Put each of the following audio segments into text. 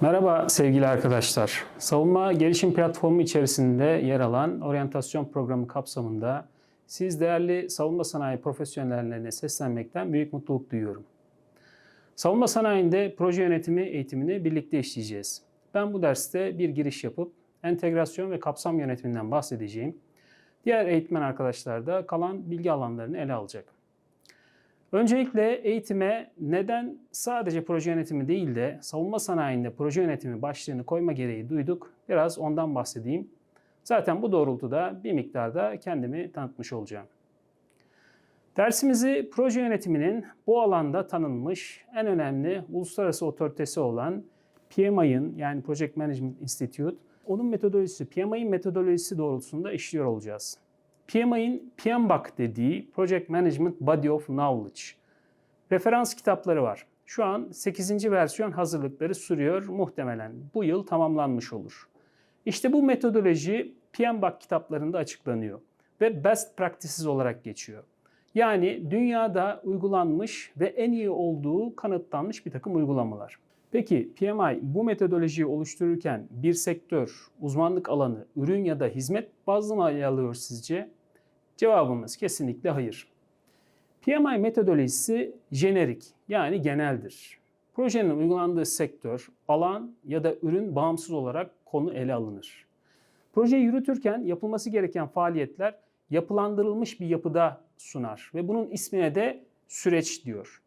Merhaba sevgili arkadaşlar. Savunma Gelişim Platformu içerisinde yer alan oryantasyon programı kapsamında siz değerli savunma sanayi profesyonellerine seslenmekten büyük mutluluk duyuyorum. Savunma sanayinde proje yönetimi eğitimini birlikte işleyeceğiz. Ben bu derste bir giriş yapıp entegrasyon ve kapsam yönetiminden bahsedeceğim. Diğer eğitmen arkadaşlar da kalan bilgi alanlarını ele alacak. Öncelikle eğitime neden sadece proje yönetimi değil de savunma sanayinde proje yönetimi başlığını koyma gereği duyduk. Biraz ondan bahsedeyim. Zaten bu doğrultuda bir miktarda kendimi tanıtmış olacağım. Dersimizi proje yönetiminin bu alanda tanınmış en önemli uluslararası otoritesi olan PMI'ın yani Project Management Institute, onun metodolojisi, PMI'nin metodolojisi doğrultusunda işliyor olacağız. PMI'nin PMBOK dediği Project Management Body of Knowledge referans kitapları var. Şu an 8. versiyon hazırlıkları sürüyor muhtemelen. Bu yıl tamamlanmış olur. İşte bu metodoloji PMBOK kitaplarında açıklanıyor ve best practices olarak geçiyor. Yani dünyada uygulanmış ve en iyi olduğu kanıtlanmış bir takım uygulamalar. Peki PMI bu metodolojiyi oluştururken bir sektör, uzmanlık alanı, ürün ya da hizmet bazlı mı ele alıyor sizce? Cevabımız kesinlikle hayır. PMI metodolojisi jenerik yani geneldir. Projenin uygulandığı sektör, alan ya da ürün bağımsız olarak konu ele alınır. Projeyi yürütürken yapılması gereken faaliyetler yapılandırılmış bir yapıda sunar ve bunun ismine de süreç diyor.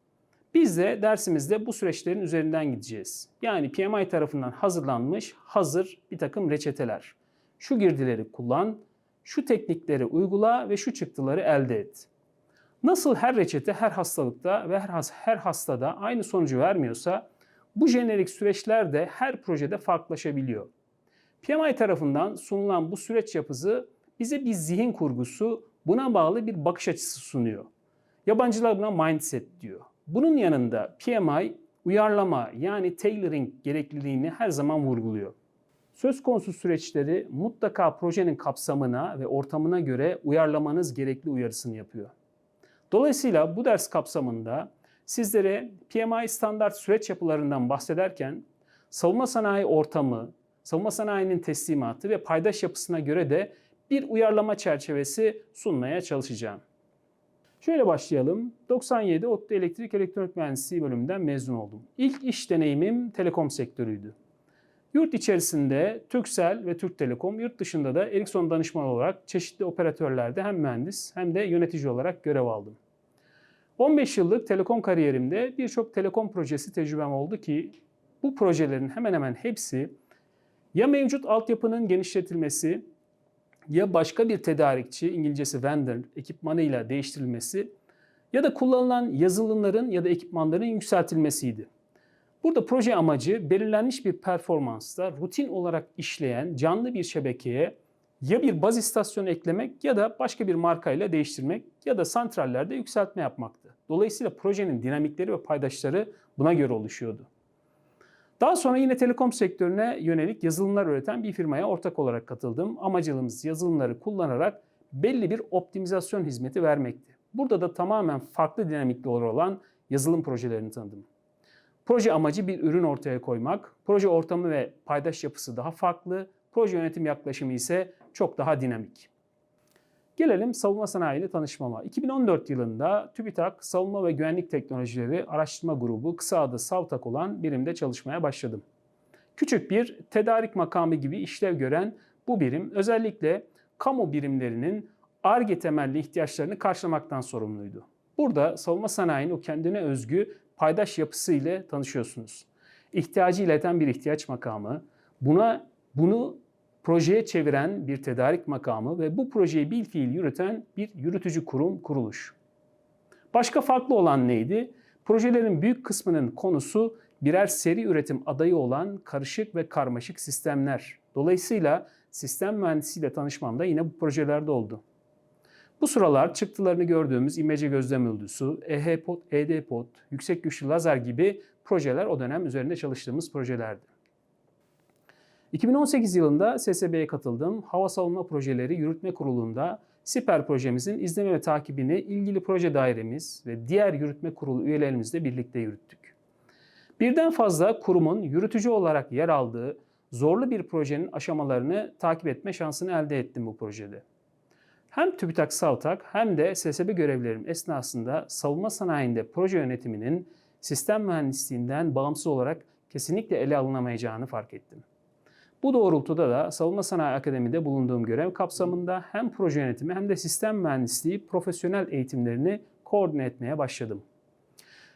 Biz de dersimizde bu süreçlerin üzerinden gideceğiz. Yani PMI tarafından hazırlanmış hazır bir takım reçeteler. Şu girdileri kullan, şu teknikleri uygula ve şu çıktıları elde et. Nasıl her reçete her hastalıkta ve her, has her hastada aynı sonucu vermiyorsa bu jenerik süreçler de her projede farklılaşabiliyor. PMI tarafından sunulan bu süreç yapısı bize bir zihin kurgusu, buna bağlı bir bakış açısı sunuyor. Yabancılar buna mindset diyor. Bunun yanında PMI uyarlama yani tailoring gerekliliğini her zaman vurguluyor. Söz konusu süreçleri mutlaka projenin kapsamına ve ortamına göre uyarlamanız gerekli uyarısını yapıyor. Dolayısıyla bu ders kapsamında sizlere PMI standart süreç yapılarından bahsederken savunma sanayi ortamı, savunma sanayinin teslimatı ve paydaş yapısına göre de bir uyarlama çerçevesi sunmaya çalışacağım. Şöyle başlayalım. 97 ODTÜ Elektrik Elektronik Mühendisliği bölümünden mezun oldum. İlk iş deneyimim telekom sektörüydü. Yurt içerisinde Turkcell ve Türk Telekom, yurt dışında da Ericsson danışman olarak çeşitli operatörlerde hem mühendis hem de yönetici olarak görev aldım. 15 yıllık telekom kariyerimde birçok telekom projesi tecrübem oldu ki bu projelerin hemen hemen hepsi ya mevcut altyapının genişletilmesi ya başka bir tedarikçi, İngilizcesi vendor ekipmanıyla değiştirilmesi ya da kullanılan yazılımların ya da ekipmanların yükseltilmesiydi. Burada proje amacı belirlenmiş bir performansta rutin olarak işleyen canlı bir şebekeye ya bir baz istasyonu eklemek ya da başka bir markayla değiştirmek ya da santrallerde yükseltme yapmaktı. Dolayısıyla projenin dinamikleri ve paydaşları buna göre oluşuyordu. Daha sonra yine telekom sektörüne yönelik yazılımlar üreten bir firmaya ortak olarak katıldım. Amacımız yazılımları kullanarak belli bir optimizasyon hizmeti vermekti. Burada da tamamen farklı dinamikli olan yazılım projelerini tanıdım. Proje amacı bir ürün ortaya koymak. Proje ortamı ve paydaş yapısı daha farklı. Proje yönetim yaklaşımı ise çok daha dinamik. Gelelim savunma sanayi ile tanışmama. 2014 yılında TÜBİTAK Savunma ve Güvenlik Teknolojileri Araştırma Grubu kısa adı SAVTAK olan birimde çalışmaya başladım. Küçük bir tedarik makamı gibi işlev gören bu birim özellikle kamu birimlerinin ARGE temelli ihtiyaçlarını karşılamaktan sorumluydu. Burada savunma sanayinin o kendine özgü paydaş yapısı ile tanışıyorsunuz. İhtiyacı ileten bir ihtiyaç makamı, buna bunu projeye çeviren bir tedarik makamı ve bu projeyi bil fiil yürüten bir yürütücü kurum, kuruluş. Başka farklı olan neydi? Projelerin büyük kısmının konusu birer seri üretim adayı olan karışık ve karmaşık sistemler. Dolayısıyla sistem mühendisiyle tanışmam da yine bu projelerde oldu. Bu sıralar çıktılarını gördüğümüz imece gözlem öldüsü, EHPOD, EDPOD, yüksek güçlü lazer gibi projeler o dönem üzerinde çalıştığımız projelerdi. 2018 yılında SSB'ye katıldım. Hava Savunma Projeleri Yürütme Kurulu'nda Siper projemizin izleme ve takibini ilgili proje dairemiz ve diğer yürütme kurulu üyelerimizle birlikte yürüttük. Birden fazla kurumun yürütücü olarak yer aldığı zorlu bir projenin aşamalarını takip etme şansını elde ettim bu projede. Hem TÜBİTAK Savtak hem de SSB görevlerim esnasında savunma sanayinde proje yönetiminin sistem mühendisliğinden bağımsız olarak kesinlikle ele alınamayacağını fark ettim. Bu doğrultuda da Savunma Sanayi Akademi'de bulunduğum görev kapsamında hem proje yönetimi hem de sistem mühendisliği profesyonel eğitimlerini koordine etmeye başladım.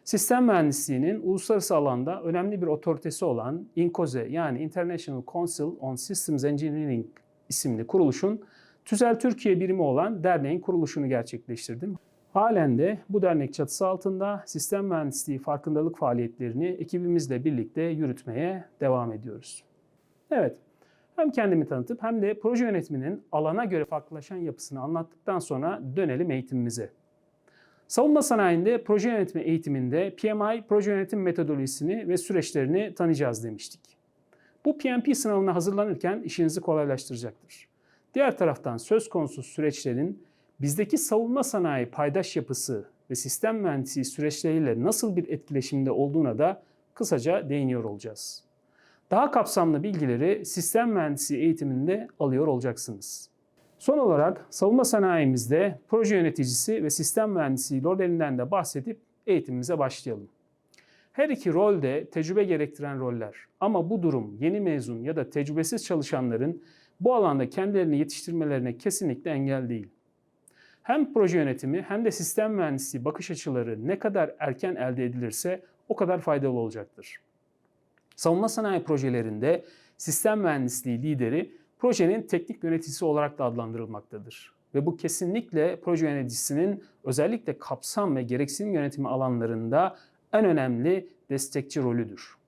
Sistem mühendisliğinin uluslararası alanda önemli bir otoritesi olan INCOSE yani International Council on Systems Engineering isimli kuruluşun tüzel Türkiye birimi olan derneğin kuruluşunu gerçekleştirdim. Halen de bu dernek çatısı altında sistem mühendisliği farkındalık faaliyetlerini ekibimizle birlikte yürütmeye devam ediyoruz. Evet, hem kendimi tanıtıp hem de proje yönetiminin alana göre farklılaşan yapısını anlattıktan sonra dönelim eğitimimize. Savunma sanayinde proje yönetimi eğitiminde PMI proje yönetim metodolojisini ve süreçlerini tanıyacağız demiştik. Bu PMP sınavına hazırlanırken işinizi kolaylaştıracaktır. Diğer taraftan söz konusu süreçlerin bizdeki savunma sanayi paydaş yapısı ve sistem mühendisliği süreçleriyle nasıl bir etkileşimde olduğuna da kısaca değiniyor olacağız. Daha kapsamlı bilgileri sistem mühendisliği eğitiminde alıyor olacaksınız. Son olarak savunma sanayimizde proje yöneticisi ve sistem mühendisliği rollerinden de bahsedip eğitimimize başlayalım. Her iki rol de tecrübe gerektiren roller. Ama bu durum yeni mezun ya da tecrübesiz çalışanların bu alanda kendilerini yetiştirmelerine kesinlikle engel değil. Hem proje yönetimi hem de sistem mühendisliği bakış açıları ne kadar erken elde edilirse o kadar faydalı olacaktır. Savunma sanayi projelerinde sistem mühendisliği lideri projenin teknik yöneticisi olarak da adlandırılmaktadır. Ve bu kesinlikle proje yöneticisinin özellikle kapsam ve gereksinim yönetimi alanlarında en önemli destekçi rolüdür.